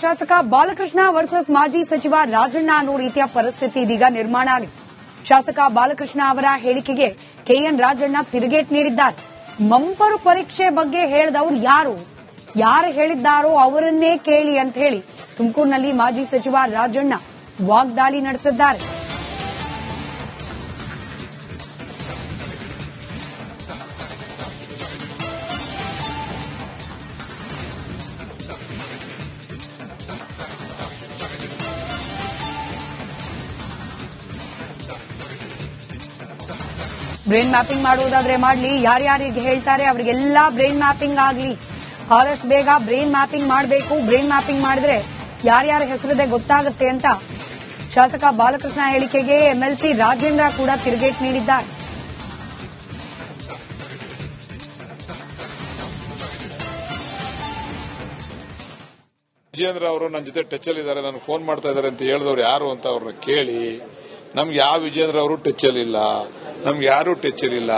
ಶಾಸಕ ಬಾಲಕೃಷ್ಣ ವರ್ಸಸ್ ಮಾಜಿ ಸಚಿವ ರಾಜಣ್ಣ ಅನ್ನೋ ರೀತಿಯ ಪರಿಸ್ಥಿತಿ ಇದೀಗ ನಿರ್ಮಾಣ ಆಗಿದೆ. ಶಾಸಕ ಬಾಲಕೃಷ್ಣ ಅವರ ಹೇಳಿಕೆಗೆ ಕೆಎನ್ ರಾಜಣ್ಣ ತಿರುಗೇಟ್ ನೀಡಿದ್ದಾರೆ. ಮಂಪರು ಪರೀಕ್ಷೆ ಬಗ್ಗೆ ಹೇಳಿದವರು ಯಾರು? ಯಾರು ಹೇಳಿದ್ದಾರೋ ಅವರನ್ನೇ ಕೇಳಿ ಅಂತ ಹೇಳಿ ತುಮಕೂರಿನಲ್ಲಿ ಮಾಜಿ ಸಚಿವ ರಾಜಣ್ಣ ವಾಗ್ದಾಳಿ ನಡೆಸಿದ್ದಾರೆ. ಬ್ರೈನ್ ಮ್ಯಾಪಿಂಗ್ ಮಾಡುವುದಾದ್ರೆ ಮಾಡ್ಲಿ. ಯಾರ್ಯಾರಿಗೆ ಹೇಳ್ತಾರೆ ಅವರಿಗೆಲ್ಲ ಬ್ರೈನ್ ಮ್ಯಾಪಿಂಗ್ ಆಗಲಿ. ಆದಷ್ಟು ಬೇಗ ಬ್ರೈನ್ ಮ್ಯಾಪಿಂಗ್ ಮಾಡಬೇಕು. ಬ್ರೈನ್ ಮ್ಯಾಪಿಂಗ್ ಮಾಡಿದ್ರೆ ಯಾರ್ಯಾರ ಹೆಸರಿದೆ ಗೊತ್ತಾಗುತ್ತೆ ಅಂತ ಶಾಸಕ ಬಾಲಕೃಷ್ಣ ಹೇಳಿಕೆಗೆ ಎಂಎಲ್ಸಿ ರಾಜೇಂದ್ರ ಕೂಡ ತಿರುಗೇಟ್ ನೀಡಿದ್ದಾರೆ. ವಿಜಯೇಂದ್ರ ಅವರು ನನ್ನ ಜೊತೆ ಟಚ್ ಅಲ್ಲಿ ಇದ್ದಾರೆ. ನನಗೆ ಫೋನ್ ಮಾಡ್ತಾ ಇದ್ದಾರೆ ಅಂತ ಹೇಳಿದವರು ಯಾರು ಅಂತ ಅವ್ರನ್ನ ಕೇಳಿ. ನಮ್ಗೆ ಯಾವ ವಿಜೇಂದ್ರ ಅವರು ಟಚ್ ಅಲ್ಲಿ ಇಲ್ಲ. ನಮ್ಗೆ ಯಾರು ಟಚ್ ಇಲ್ಲ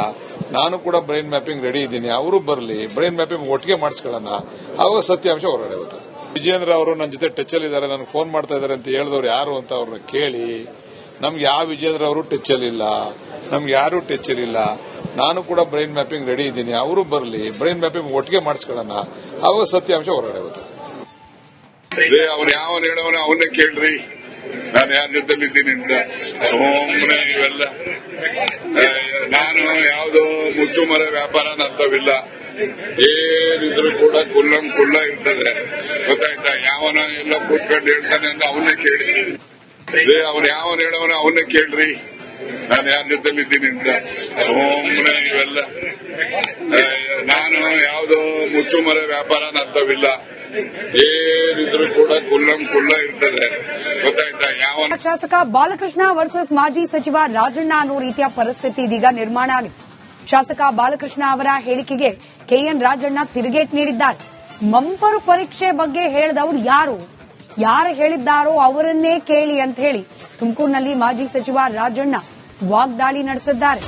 ನಾನು ಕೂಡ ಬ್ರೈನ್ ಮ್ಯಾಪಿಂಗ್ ರೆಡಿ ಇದ್ದೀನಿ. ಅವರು ಬರಲಿ. ಬ್ರೈನ್ ಮ್ಯಾಪಿಂಗ್ ಒಟ್ಟಿಗೆ ಮಾಡಿಸ್ಕೊಳ್ಳೋಣ. ಅವಾಗ ಸತ್ಯಾಂಶ ಹೊರಗಡೆ ಹೋಗುತ್ತೆ ವಿಜೇಂದ್ರ ಅವರು ನನ್ನ ಜೊತೆ ಟಚ್ ಅಲ್ಲಿ ಇದ್ದಾರೆ ನನಗೆ ಫೋನ್ ಮಾಡ್ತಾ ಇದ್ದಾರೆ ಅಂತ ಹೇಳಿದವರು ಯಾರು ಅಂತ ಅವ್ರನ್ನ ಕೇಳಿ, ನಮ್ಗೆ ಯಾವ ವಿಜೇಂದ್ರ ಅವರು ಟಚ್ ಅಲ್ಲಿ ಇಲ್ಲ. ನಮ್ಗೆ ಯಾರು ಟಚ್ ಇಲ್ಲ ನಾನು ಕೂಡ ಬ್ರೈನ್ ಮ್ಯಾಪಿಂಗ್ ರೆಡಿ ಇದ್ದೀನಿ. ಅವರು ಬರಲಿ. ಬ್ರೈನ್ ಮ್ಯಾಪಿಂಗ್ ಒಟ್ಟಿಗೆ ಮಾಡಿಸ್ಕೊಳ್ಳೋಣ. ಅವಾಗ ಸತ್ಯಾಂಶ ಹೊರಗಡೆ ಬರ್ತದೆ ಅವ್ರು ಯಾವ ಹೇಳೋನು ಅವನ್ನೇ ಕೇಳ್ರಿ. ನಾನು ಯಾರ ಜೊತೆಲಿದ್ದೀನಿ ಅಂತ. ಸುಮ್ಮನೆ ಇವೆಲ್ಲ ನಾನು ಯಾವ್ದೋ ಮುಚ್ಚುಮರ ವ್ಯಾಪಾರ ನಂತವಿಲ್ಲ ಏನಿದ್ರು ಕೂಡ ಕುಲ್ಲಂ ಕುಲ್ಲ ಇರ್ತದೆ. ಗೊತ್ತಾಯ್ತಾ? ಯಾವನ ಎಲ್ಲ ಕೂತ್ಕೊಂಡು ಹೇಳ್ತಾನೆ ಅಂತ ಅವನ್ನೇ ಕೇಳಿ. ಅವ್ನು ಯಾವನ್ ಹೇಳವನ ಅವನ್ನೇ ಕೇಳ್ರಿ. ನಾನು ಯಾರ ಜೊತೆಲಿದ್ದೀನಿ ಅಂತ. ಸುಮ್ಮನೆ ಇವೆಲ್ಲ ನಾನು ಯಾವ್ದೋ ಮುಚ್ಚುಮರ ವ್ಯಾಪಾರ ನಂತವಿಲ್ಲ ಏನಿದ್ರು ಕೂಡ ಕುಲ್ಲಂ ಕುಲ್ಲ ಇರ್ತದೆ. ಗೊತ್ತಾಯ್ತಾ? ಯಾವ ಶಾಸಕ ಬಾಲಕೃಷ್ಣ ವರ್ಸಸ್ ಮಾಜಿ ಸಚಿವ ರಾಜಣ್ಣ ಅನ್ನೋ ರೀತಿಯ ಪರಿಸ್ಥಿತಿ ಇದೀಗ ನಿರ್ಮಾಣ ಆಗಿದೆ. ಶಾಸಕ ಬಾಲಕೃಷ್ಣ ಅವರ ಹೇಳಿಕೆಗೆ ಕೆಎನ್ ರಾಜಣ್ಣ ತಿರುಗೇಟ್ ನೀಡಿದ್ದಾರೆ. ಮಂಪರು ಪರೀಕ್ಷೆ ಬಗ್ಗೆ ಹೇಳಿದವರು ಯಾರು? ಯಾರು ಹೇಳಿದ್ದಾರೋ ಅವರನ್ನೇ ಕೇಳಿ ಅಂತ ಹೇಳಿ ತುಮಕೂರಿನಲ್ಲಿ ಮಾಜಿ ಸಚಿವ ರಾಜಣ್ಣ ವಾಗ್ದಾಳಿ ನಡೆಸಿದ್ದಾರೆ.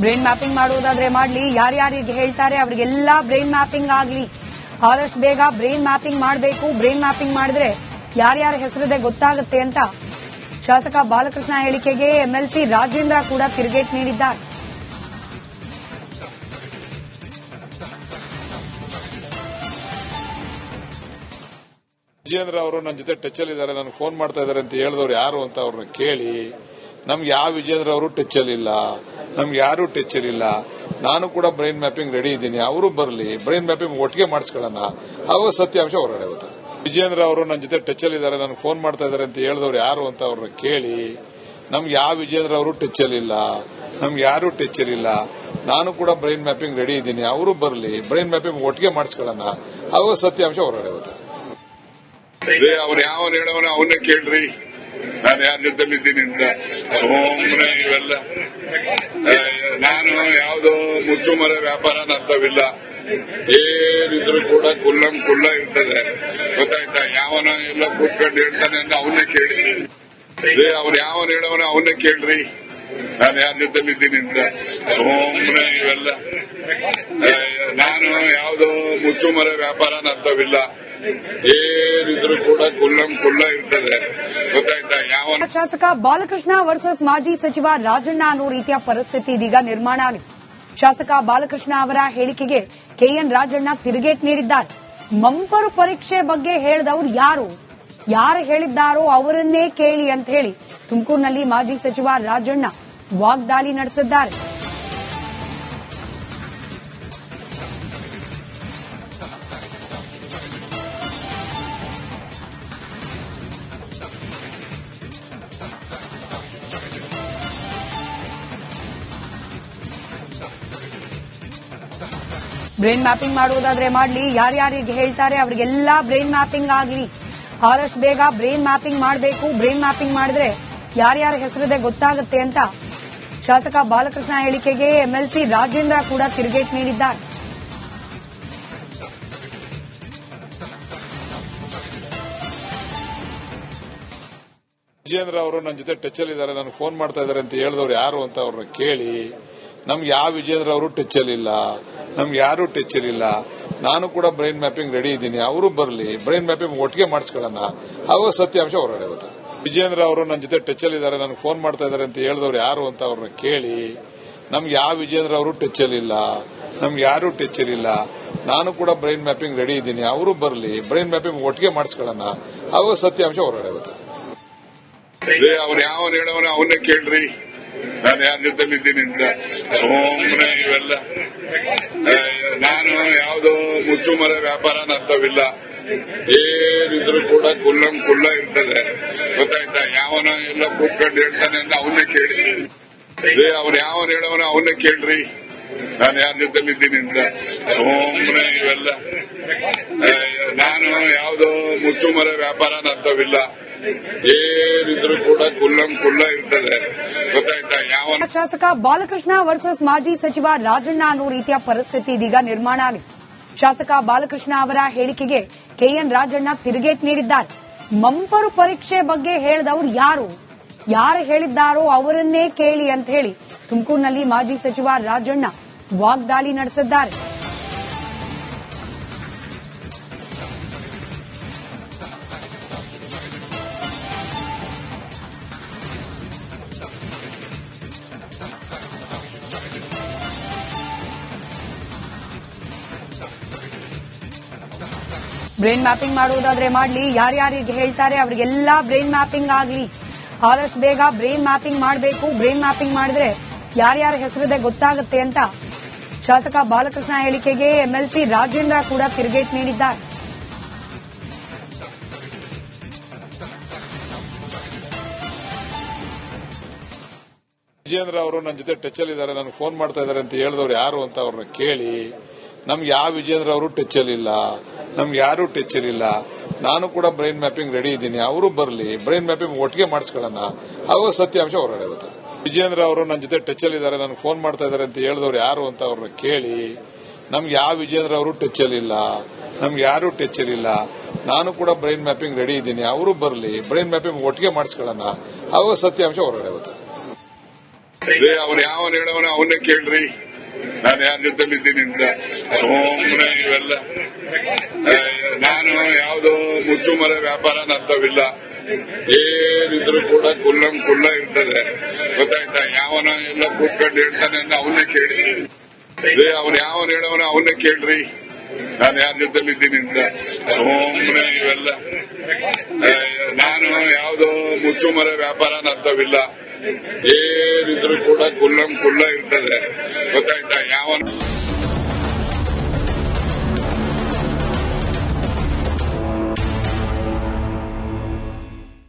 ಬ್ರೈನ್ ಮ್ಯಾಪಿಂಗ್ ಮಾಡುವುದಾದ್ರೆ ಮಾಡ್ಲಿ. ಯಾರ್ಯಾರಿಗೆ ಹೇಳ್ತಾರೆ ಅವರಿಗೆಲ್ಲ ಬ್ರೈನ್ ಮ್ಯಾಪಿಂಗ್ ಆಗಲಿ. ಆದಷ್ಟು ಬೇಗ ಬ್ರೈನ್ ಮ್ಯಾಪಿಂಗ್ ಮಾಡಬೇಕು. ಬ್ರೈನ್ ಮ್ಯಾಪಿಂಗ್ ಮಾಡಿದ್ರೆ ಯಾರ್ಯಾರ ಹೆಸರಿದೆ ಗೊತ್ತಾಗುತ್ತೆ ಅಂತ ಶಾಸಕ ಬಾಲಕೃಷ್ಣ ಹೇಳಿಕೆಗೆ ಎಂಎಲ್ಸಿ ರಾಜೇಂದ್ರ ಕೂಡ ತಿರುಗೇಟ್ ನೀಡಿದ್ದಾರೆ. ವಿಜೇಂದ್ರ ಅವರು ನನ್ನ ಜೊತೆ ಟಚ್ ಅಲ್ಲಿ ಇದ್ದಾರೆ. ನನಗೆ ಫೋನ್ ಮಾಡ್ತಾ ಇದ್ದಾರೆ ಅಂತ ಹೇಳಿದವರು ಯಾರು ಅಂತ ಅವ್ರನ್ನ ಕೇಳಿ. ನಮ್ಗೆ ಯಾವ ವಿಜೇಂದ್ರ ಅವರು ಟಚ್ ಅಲ್ಲಿ ಇಲ್ಲ. ನಮ್ಗೆ ಯಾರು ಟಚ್ ಇರಲಿಲ್ಲ ನಾನು ಕೂಡ ಬ್ರೈನ್ ಮ್ಯಾಪಿಂಗ್ ರೆಡಿ ಇದ್ದೀನಿ. ಅವರು ಬರಲಿ. ಬ್ರೈನ್ ಮ್ಯಾಪಿಂಗ್ ಒಟ್ಟಿಗೆ ಮಾಡಿಸ್ಕೊಳ್ಳೋಣ. ಅವಾಗ ಸತ್ಯಾಂಶ ಹೊರಗಡೆ ಹೋಗುತ್ತೆ ವಿಜಯೇಂದ್ರ ಅವರು ನನ್ನ ಜೊತೆ ಟಚ್ ಅಲ್ಲಿ ಇದ್ದಾರೆ. ನನಗೆ ಫೋನ್ ಮಾಡ್ತಾ ಇದ್ದಾರೆ ಅಂತ ಹೇಳಿದವ್ರು ಯಾರು ಅಂತ ಅವ್ರನ್ನ ಕೇಳಿ, ನಮ್ಗೆ ಯಾವ ವಿಜೇಂದ್ರ ಅವರು ಟಚ್ ಇಲ್ಲ. ನಮ್ಗೆ ಯಾರು ಟಚ್ ಇಲ್ಲ. ನಾನು ಕೂಡ ಬ್ರೈನ್ ಮ್ಯಾಪಿಂಗ್ ರೆಡಿ ಇದ್ದೀನಿ. ಅವರು ಬರಲಿ. ಬ್ರೈನ್ ಮ್ಯಾಪಿಂಗ್ ಒಟ್ಟಿಗೆ ಮಾಡಿಸ್ಕೊಳ್ಳೋಣ. ಅವಾಗ ಸತ್ಯಾಂಶ ಹೊರಗಡೆ ಆಗುತ್ತೆ ಅವ್ರು ಯಾವ ಹೇಳೋ ಅವನ್ನೇ ಕೇಳ್ರಿ. ನಾನು ಯಾರ ಜೊತೆಲಿದ್ದೀನಿ ಅಂತ ಸುಮ್ಮನೆ ಇವೆಲ್ಲ ನಾನು ಯಾವ್ದೋ ಮುಚ್ಚುಮರ ವ್ಯಾಪಾರ ಅರ್ಥವಿಲ್ಲ ಏನಿದ್ರು ಕೂಡ ಕುಲ್ಲಂ ಕುಲ್ಲ ಇರ್ತದೆ. ಗೊತ್ತಾಯ್ತಾ? ಯಾವನ ಎಲ್ಲ ಕೂತ್ಕೊಂಡು ಹೇಳ್ತಾನೆ ಅಂತ ಅವನ್ನೇ ಕೇಳಿ. ಅವ್ರು ಯಾವನ್ ಹೇಳವನ ಅವನ್ನೇ ಕೇಳ್ರಿ. ನಾನು ಯಾರ ಜೊತೆಲಿದ್ದೀನಿ ಅಂತ ಸುಮ್ಮನೆ ಇವೆಲ್ಲ ನಾನು ಯಾವ್ದೋ ಮುಚ್ಚುಮರ ವ್ಯಾಪಾರ ನಂತವಿಲ್ಲ ಏನಿದ್ರು ಕೂಡ ಕುಲ್ಲಂ ಕುಲ್ಲ ಇರ್ತದೆ. ಗೊತ್ತಾಯ್ತಾ? ಶಾಸಕ ಬಾಲಕೃಷ್ಣ ವರ್ಸಸ್ ಮಾಜಿ ಸಚಿವ ರಾಜಣ್ಣ ಅನ್ನೋ ರೀತಿಯ ಪರಿಸ್ಥಿತಿ ಇದೀಗ ನಿರ್ಮಾಣ ಆಗಿದೆ. ಶಾಸಕ ಬಾಲಕೃಷ್ಣ ಅವರ ಹೇಳಿಕೆಗೆ ಕೆಎನ್ ರಾಜಣ್ಣ ತಿರುಗೇಟ್ ನೀಡಿದ್ದಾರೆ. ಮಂಪರು ಪರೀಕ್ಷೆ ಬಗ್ಗೆ ಹೇಳಿದವರು ಯಾರು? ಯಾರು ಹೇಳಿದ್ದಾರೋ ಅವರನ್ನೇ ಕೇಳಿ ಅಂತ ಹೇಳಿ ತುಮಕೂರಿನಲ್ಲಿ ಮಾಜಿ ಸಚಿವ ರಾಜಣ್ಣ ವಾಗ್ದಾಳಿ ನಡೆಸಿದ್ದಾರೆ. ಬ್ರೈನ್ ಮ್ಯಾಪಿಂಗ್ ಮಾಡುವುದಾದ್ರೆ ಮಾಡಲಿ. ಯಾರ್ಯಾರಿಗೆ ಹೇಳ್ತಾರೆ ಅವ್ರಿಗೆಲ್ಲ ಬ್ರೈನ್ ಮ್ಯಾಪಿಂಗ್ ಆಗಲಿ. ಆದಷ್ಟು ಬೇಗ ಬ್ರೈನ್ ಮ್ಯಾಪಿಂಗ್ ಮಾಡಬೇಕು. ಬ್ರೈನ್ ಮ್ಯಾಪಿಂಗ್ ಮಾಡಿದ್ರೆ ಯಾರ್ಯಾರ ಹೆಸರಿದೆ ಗೊತ್ತಾಗುತ್ತೆ ಅಂತ ಶಾಸಕ ಬಾಲಕೃಷ್ಣ ಹೇಳಿಕೆಗೆ ಎಂಎಲ್ಸಿ ರಾಜೇಂದ್ರ ಕೂಡ ತಿರುಗೇಟ್ ನೀಡಿದ್ದಾರೆ. ವಿಜೇಂದ್ರ ಅವರು ನನ್ನ ಜೊತೆ ಟಚ್ ಅಲ್ಲಿ ಇದ್ದಾರೆ. ನನಗೆ ಫೋನ್ ಮಾಡ್ತಾ ಇದ್ದಾರೆ ಅಂತ ಹೇಳಿದವರು ಯಾರು ಅಂತ ಅವ್ರನ್ನ ಕೇಳಿ. ನಮ್ಗೆ ಯಾವ ವಿಜೇಂದ್ರ ಅವರು ಟಚ್ ಅಲ್ಲಿ ಇಲ್ಲ. ನಮ್ಗೆ ಯಾರು ಟಚ್ ಅಲ್ಲಿ ಇಲ್ಲ ನಾನು ಕೂಡ ಬ್ರೈನ್ ಮ್ಯಾಪಿಂಗ್ ರೆಡಿ ಇದ್ದೀನಿ. ಅವರು ಬರಲಿ. ಬ್ರೈನ್ ಮ್ಯಾಪಿಂಗ್ ಒಟ್ಟಿಗೆ ಮಾಡಿಸ್ಕೊಳ್ಳೋಣ. ಅವಾಗ ಸತ್ಯಾಂಶ ಹೊರಗಡೆ ಬರ್ತದೆ ವಿಜೇಂದ್ರ ಅವರು ನನ್ನ ಜೊತೆ ಟಚ್ ಅಲ್ಲಿ ಇದ್ದಾರೆ. ನನಗೆ ಫೋನ್ ಮಾಡ್ತಾ ಇದ್ದಾರೆ ಅಂತ ಹೇಳಿದವ್ರು ಯಾರು ಅಂತ ಅವ್ರನ್ನ ಕೇಳಿ, ನಮ್ಗೆ ಯಾವ ವಿಜೇಂದ್ರ ಅವರು ಟಚ್ ಅಲ್ಲಿ ನಮ್ಗೆ ಯಾರು ಟಚ್ ನಾನು ಕೂಡ ಬ್ರೈನ್ ಮ್ಯಾಪಿಂಗ್ ರೆಡಿ ಇದ್ದೀನಿ. ಅವರು ಬರಲಿ. ಬ್ರೈನ್ ಮ್ಯಾಪಿಂಗ್ ಒಟ್ಟಿಗೆ ಮಾಡಿಸ್ಕೊಳ್ಳೋಣ. ಅವಾಗ ಸತ್ಯಾಂಶ ಹೊರಗಡೆ ಬರ್ತದೆ ಅವ್ರು ಯಾವ ಹೇಳವನ ಅವನ್ನೇ ಕೇಳ್ರಿ. ನಾನು ಯಾರ ಜೊತೆಲಿದ್ದೀನಿ ಅಂತ. ಸುಮ್ಮನೆ ಇವೆಲ್ಲ. ನಾನು ಯಾವುದು ಮುಚ್ಚುಮರ ವ್ಯಾಪಾರ ಅರ್ಥವಿಲ್ಲ. ಏನಿದ್ರು ಕೂಡ ಕುಲ್ಲಂ ಕುಲ್ಲ ಇರ್ತದೆ. ಗೊತ್ತಾಯ್ತಾ? ಯಾವನ ಎಲ್ಲ ಕೂತ್ಕೊಂಡು ಹೇಳ್ತಾನೆ ಅಂತ ಅವನ್ನೇ ಕೇಳಿ. ಅವನು ಯಾವನ್ ಹೇಳವನ ಅವನ್ನೇ ಕೇಳ್ರಿ. ನಾನು ಯಾರ ಜೊತೆಲಿದ್ದೀನಿ ಅಂತ. ಸುಮ್ಮನೆ ಇವೆಲ್ಲ. ನಾನು ಯಾವುದು ಮುಚ್ಚುಮರ ವ್ಯಾಪಾರ ನಂತವಿಲ್ಲ ಏನಿದ್ರು ಕೂಡ ಕುಲ್ಲಂ ಕುಲ್ಲ ಇರ್ತದೆ. ಗೊತ್ತಾಯ್ತಾ? ಯಾವ ಶಾಸಕ ಬಾಲಕೃಷ್ಣ ವರ್ಸಸ್ ಮಾಜಿ ಸಚಿವ ರಾಜಣ್ಣ ಅನ್ನೋ ರೀತಿಯ ಪರಿಸ್ಥಿತಿ ಇದೀಗ ನಿರ್ಮಾಣ ಆಗಿದೆ. ಶಾಸಕ ಬಾಲಕೃಷ್ಣ ಅವರ ಹೇಳಿಕೆಗೆ ಕೆಎನ್ ರಾಜಣ್ಣ ತಿರುಗೇಟ್ ನೀಡಿದ್ದಾರೆ. ಮಂಪರು ಪರೀಕ್ಷೆ ಬಗ್ಗೆ ಹೇಳಿದವರು ಯಾರು? ಯಾರು ಹೇಳಿದ್ದಾರೋ ಅವರನ್ನೇ ಕೇಳಿ ಅಂತ ಹೇಳಿ ತುಮಕೂರಿನಲ್ಲಿ ಮಾಜಿ ಸಚಿವ ರಾಜಣ್ಣ ವಾಗ್ದಾಳಿ ನಡೆಸಿದ್ದಾರೆ. ಬ್ರೈನ್ ಮ್ಯಾಪಿಂಗ್ ಮಾಡುವುದಾದ್ರೆ ಮಾಡ್ಲಿ. ಯಾರ್ಯಾರಿಗೆ ಹೇಳ್ತಾರೆ ಅವರಿಗೆಲ್ಲ ಬ್ರೈನ್ ಮ್ಯಾಪಿಂಗ್ ಆಗಲಿ. ಆದಷ್ಟು ಬೇಗ ಬ್ರೈನ್ ಮ್ಯಾಪಿಂಗ್ ಮಾಡಬೇಕು. ಬ್ರೈನ್ ಮ್ಯಾಪಿಂಗ್ ಮಾಡಿದ್ರೆ ಯಾರ್ಯಾರ ಹೆಸರಿದೆ ಗೊತ್ತಾಗುತ್ತೆ ಅಂತ ಶಾಸಕ ಬಾಲಕೃಷ್ಣ ಹೇಳಿಕೆಗೆ ಎಂಎಲ್ಸಿ ರಾಜೇಂದ್ರ ಕೂಡ ತಿರುಗೇಟ್ ನೀಡಿದ್ದಾರೆ. ವಿಜೇಂದ್ರ ಅವರು ನನ್ನ ಜೊತೆ ಟಚ್ ಅಲ್ಲಿ ಇದ್ದಾರೆ. ನನಗೆ ಫೋನ್ ಮಾಡ್ತಾ ಇದ್ದಾರೆ ಅಂತ ಹೇಳಿದವ್ರು ಯಾರು ಅಂತ ಅವ್ರನ್ನ ಕೇಳಿ. ನಮ್ಗೆ ಯಾವ ವಿಜೇಂದ್ರ ಅವರು ಟಚ್ ಅಲ್ಲಿ ಇಲ್ಲ. ನಮ್ಗೆ ಯಾರು ಟಚ್ ಇರಲಿಲ್ಲ. ನಾನು ಕೂಡ ಬ್ರೈನ್ ಮ್ಯಾಪಿಂಗ್ ರೆಡಿ ಇದ್ದೀನಿ. ಅವರು ಬರಲಿ. ಬ್ರೈನ್ ಮ್ಯಾಪಿಂಗ್ ಒಟ್ಟಿಗೆ ಮಾಡಿಸ್ಕೊಳ್ಳೋಣ. ಅವಾಗ ಸತ್ಯಾಂಶ ಹೊರಗಡೆ ಬರ್ತದೆ ವಿಜೇಂದ್ರ ಅವರು ನನ್ನ ಜೊತೆ ಟಚ್ ಅಲ್ಲಿ ಇದ್ದಾರೆ. ನನಗೆ ಫೋನ್ ಮಾಡ್ತಾ ಇದ್ದಾರೆ ಅಂತ ಹೇಳಿದವ್ರು ಯಾರು ಅಂತ ಅವ್ರನ್ನ ಕೇಳಿ, ನಮ್ಗೆ ಯಾವ ವಿಜೇಂದ್ರ ಅವರು ಟಚ್ ಅಲ್ಲಿ ಇಲ್ಲ. ನಮ್ಗೆ ಯಾರು ಟಚ್ ಇಲ್ಲ ನಾನು ಕೂಡ ಬ್ರೈನ್ ಮ್ಯಾಪಿಂಗ್ ರೆಡಿ ಇದ್ದೀನಿ. ಅವರು ಬರಲಿ. ಬ್ರೈನ್ ಮ್ಯಾಪಿಂಗ್ ಒಟ್ಟಿಗೆ ಮಾಡಿಸ್ಕೊಳ್ಳೋಣ. ಅವಾಗ ಸತ್ಯಾಂಶ ಹೊರಗಡೆ ಬರ್ತದೆ ಅವ್ರು ಯಾವ ಹೇಳವನ ಅವನ್ನೇ ಕೇಳ್ರಿ. ನಾನು ಯಾರ ಜೊತೆಲಿದ್ದೀನಿ ಅಂತ. ಸುಮ್ಮನೆ ಇವೆಲ್ಲ. ನಾನು ಯಾವ್ದೋ ಮುಚ್ಚುಮರ ವ್ಯಾಪಾರ ನಂತವಿಲ್ಲ ಏನಿದ್ರು ಕೂಡ ಕುಲ್ಲಂ ಕುಲ್ಲ ಇರ್ತದೆ. ಗೊತ್ತಾಯ್ತಾ? ಯಾವನ ಎಲ್ಲ ಕೂತ್ಕೊಂಡು ಹೇಳ್ತಾನೆ ಅಂತ ಅವನ್ನೇ ಕೇಳಿ. ಅವ್ನು ಯಾವನ್ ಹೇಳವನ ಅವನ್ನೇ ಕೇಳ್ರಿ. ನಾನು ಯಾರ ಜೊತೆಲಿದ್ದೀನಿ ಅಂತ. ಸುಮ್ಮನೆ ಇವೆಲ್ಲ. ನಾನು ಯಾವ್ದೋ ಮುಚ್ಚುಮರ ವ್ಯಾಪಾರ ನಂತವಿಲ್ಲ ಏನಿದ್ರು ಕೂಡ ಕುಲ್ಲಂ ಕುಲ್ಲ ಇರ್ತದೆ. ಗೊತ್ತಾಯ್ತಾ? ಯಾವನ